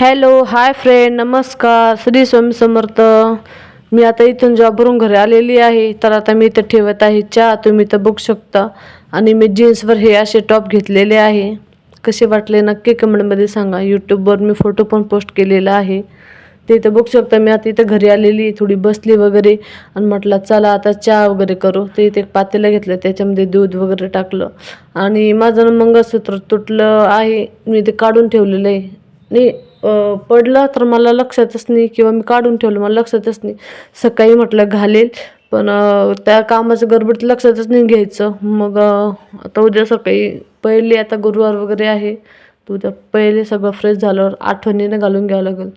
Hello hi friend नमस्कार श्री स्वामी समर्थ. मी आता इथून जॉबवरून घरी आलेली आहे. तर आता मी इथं ठेवत आहे चहा तुम्ही तर बघू शकता. आणि मी जीन्सवर हे असे टॉप घेतलेले आहे. कसे वाटले नक्की कमेंटमध्ये सांगा. यूट्यूबवर मी फोटो पण पोस्ट केलेला आहे. ते इथं बघू शकता मी आता इथं घरी आलेली थोडी बसली वगैरे. आणि म्हटलं चला आता चहा वगैरे करू. ते इथे एक पातेलं घेतलं. त्याच्यामध्ये दूध वगैरे टाकलं. आणि माझं मंगळसूत्र तुटलं आहे. मी ते काढून ठेवलेलं आहे. नाही पडलं तर मला लक्षातच नाही किंवा मी काढून ठेवलं मला लक्षातच नाही. सकाळी म्हटलं घालेल पण त्या कामाचं गडबडीत लक्षातच नाही घ्यायचं. मग आता उद्या सकाळी पहिले आता गुरुवार वगैरे आहे तर उद्या पहिले सगळं फ्रेश झाल्यावर आठवणीनं घालून घ्यावं लागेल.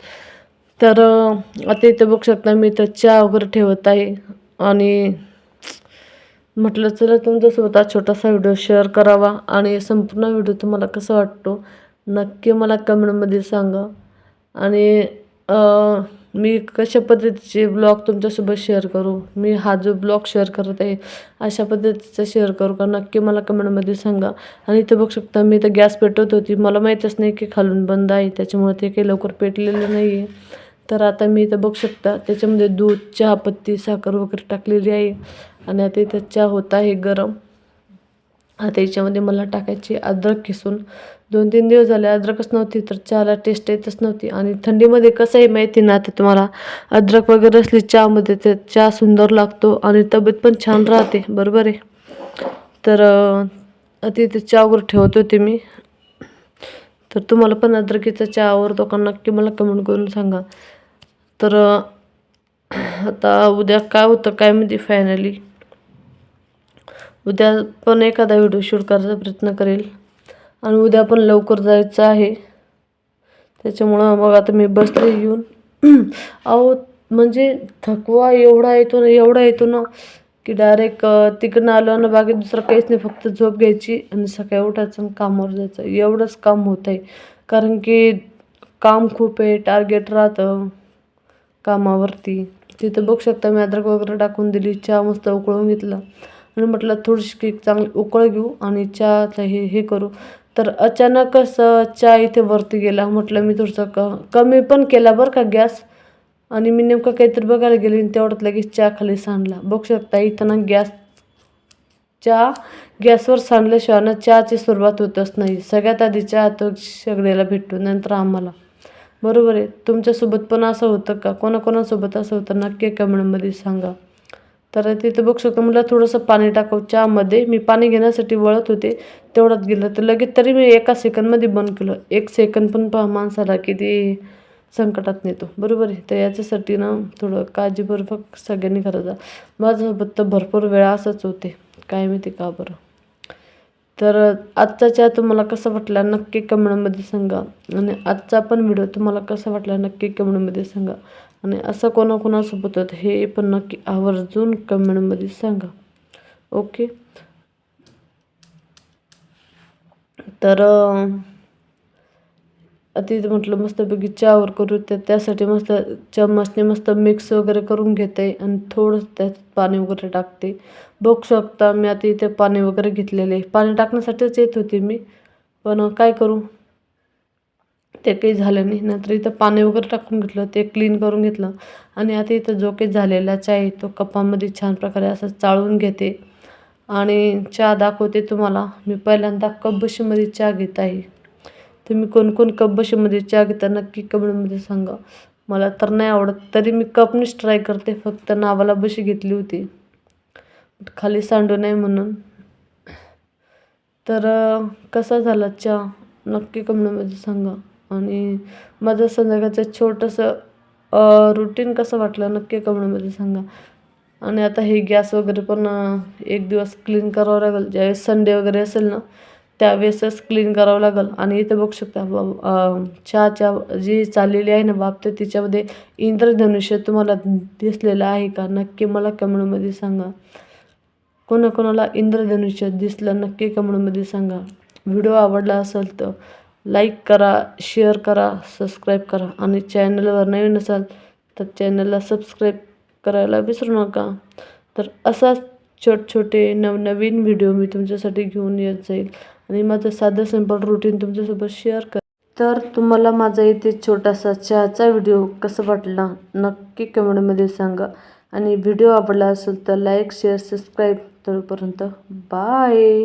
तर आता इथं बघू शकता मी इथं चहा वगैरे ठेवत आहे आणि म्हटलं चला तुमच्यासोबत हा छोटासा व्हिडिओ शेअर करावा आणि संपूर्ण व्हिडिओ तुम्हाला कसा वाटतो नक्की मला कमेंटमध्ये सांगा. आणि मी कशा पद्धतीचे ब्लॉग तुमच्यासोबत शेअर करू? मी हा जो ब्लॉग शेअर करत आहे अशा पद्धतीचा शेअर करू का? नक्की मला कमेंटमध्ये सांगा. आणि इथं बघू शकता मी तर गॅस पेटवत होती. मला माहीतच नाही की खालून बंद आहे. त्याच्यामुळे ते काही लवकर पेटलेलं नाही आहे तर आता मी इथं बघू शकता त्याच्यामध्ये दूध चहापत्ती साखर वगैरे टाकलेली आहे. आणि आता इथं चहा होत आहे गरम. आता याच्यामध्ये मला टाकायची अद्रक किसून. दोन तीन दिवस झाले अद्रकच नव्हती तर चहाला टेस्ट येतच नव्हती. आणि थंडीमध्ये कसं आहे माहिती ना आता तुम्हाला अद्रक वगैरे असली चहामध्ये ते चहा सुंदर लागतो आणि तब्येत पण छान राहते बरोबर आहे? तर तिथे आता चहा वगैरे ठेवत होते मी. तर तुम्हाला पण अद्रकीचा चहा आवडतो का? नक्की मला कमेंट करून सांगा. तर आता उद्या काय होतं काय म्हणते फायनली उद्या पण एखादा व्हिडिओ शूट करायचा प्रयत्न करेल. आणि उद्या पण लवकर जायचं आहे. त्याच्यामुळं मग आता मी बसले येऊन. अहो म्हणजे थकवा एवढा येतो ना एवढा येतो ना की डायरेक्ट तिकडनं आलो ना बाकी दुसरं काहीच नाही फक्त झोप घ्यायची आणि सकाळी उठायचं आणि कामावर जायचं. एवढंच काम होत आहे. कारण की काम खूप आहे टार्गेट राहतं कामावरती. तिथं बघू शकता मी अद्रक वगैरे टाकून दिली चहा मस्त उकळून घेतला. म्हणून म्हटलं थोडीशी की चांगली उकळ घेऊ आणि चहाचं हे हे करू. तर अचानकच असं चहा इथे वरती गेला. म्हटलं मी थोडंसं क कमी पण केला बरं का गॅस. आणि मी नेमकं काहीतरी बघायला गेले आणि तेवढ्यात लगेच चहा खाली सांडला. बघू शकता इथं ना गॅस चहा गॅसवर सांडल्याशिवाय ना चहाची सुरुवात होतच नाही. सगळ्यात आधी चहा तो सगळ्याला भेटतो नंतर आम्हाला. बरोबर आहे. तुमच्यासोबत पण असं होतं का? कोणाकोणासोबत असं होतं? नक्की कमेंटमध्ये सांगा. तर तिथं बघू शकतो म्हटलं थोडंसं पाणी टाकव. चहामध्ये मी पाणी घेण्यासाठी वळत होते तेवढ्यात गेलं. तर लगेच तरी मी एका सेकंदमध्ये बंद केलं. एक सेकंद पण पहा माणसाला किती संकटात नेतो. बरोबर आहे. तर याच्यासाठी ना थोडं काळजीपूर्वक सगळ्यांनी करायचं. माझ्यासोबत तर भरपूर वेळा असंच होते. काय माहिती का बरं? तर आजचा चहा तुम्हाला कसा वाटला नक्की कमेंटमध्ये सांगा. आणि आजचा पण व्हिडिओ तुम्हाला कसा वाटला नक्की कमेंटमध्ये सांगा. आणि असं कोणाकोणासोबत होतं हे पण नक्की आवर्जून कमेंटमध्ये सांगा. ओके? तर तिथे आता इथं म्हटलं मस्तपैकी चहावर करू तर त्यासाठी मस्त चम्मचने मस्त मिक्स वगैरे करून घेते आणि थोडं त्यात पाणी वगैरे टाकते. बघू शकता मी आता इथे पाणी वगैरे घेतलेले आहे. पाणी टाकण्यासाठीच येत होती मी पण काय करू? ते काही झालं नाही. नंतर इथं पाणी वगैरे टाकून घेतलं ते क्लीन करून घेतलं. आणि आता इथं जो काही झालेला चहा आहे तो कपामध्ये छान प्रकारे असं चाळून घेते. आणि चहा दाखवते तुम्हाला. मी पहिल्यांदा कपबशीमध्ये चहा घेत आहे. तुम्ही कोणकोण कप बशीमध्ये चहा घेता नक्की कमेंटमध्ये सांगा. मला तर नाही आवडत तरी मी कपनीच ट्राय करते फक्त नावाला बशी घेतली होती. खाली सांडू नाही म्हणून. तर कसा झाला चहा? नक्की कमेंटमध्ये सांगा. आणि माझं संध्याकाळचं छोटंसं रुटीन कसं वाटलं नक्की कमेंटमध्ये सांगा. आणि आता हे गॅस वगैरे पण एक दिवस क्लीन करावं लागेल. ज्यावेळेस संडे वगैरे असेल ना त्यावेळेसच क्लीन करावं लागेल. आणि इथं बघू शकता चहाच्या जी चाललेली आहे ना बाब तर तिच्यामध्ये इंद्रधनुष्य तुम्हाला दिसलेलं आहे का? नक्की मला कमेंटमध्ये सांगा. कोणाकोणाला इंद्रधनुष्य दिसलं नक्की कमेंटमध्ये सांगा. व्हिडिओ आवडला असेल तर लाईक करा शेअर करा सबस्क्राईब करा. आणि चॅनलवर नवीन असाल तर चॅनलला सबस्क्राईब करायला विसरू नका. तर असाच छोट छोटे नवनवीन व्हिडिओ मी तुमच्यासाठी घेऊन येत जाईल. आणि माझं साधं सिंपल रुटीन तुमच्यासोबत शेअर कर. तर तुम्हाला माझा इथे छोटासा चहाचा व्हिडिओ कसा वाटला नक्की कमेंटमध्ये सांगा. आणि व्हिडिओ आवडला असेल तर लाईक शेअर सबस्क्राईब तोपर्यंत बाय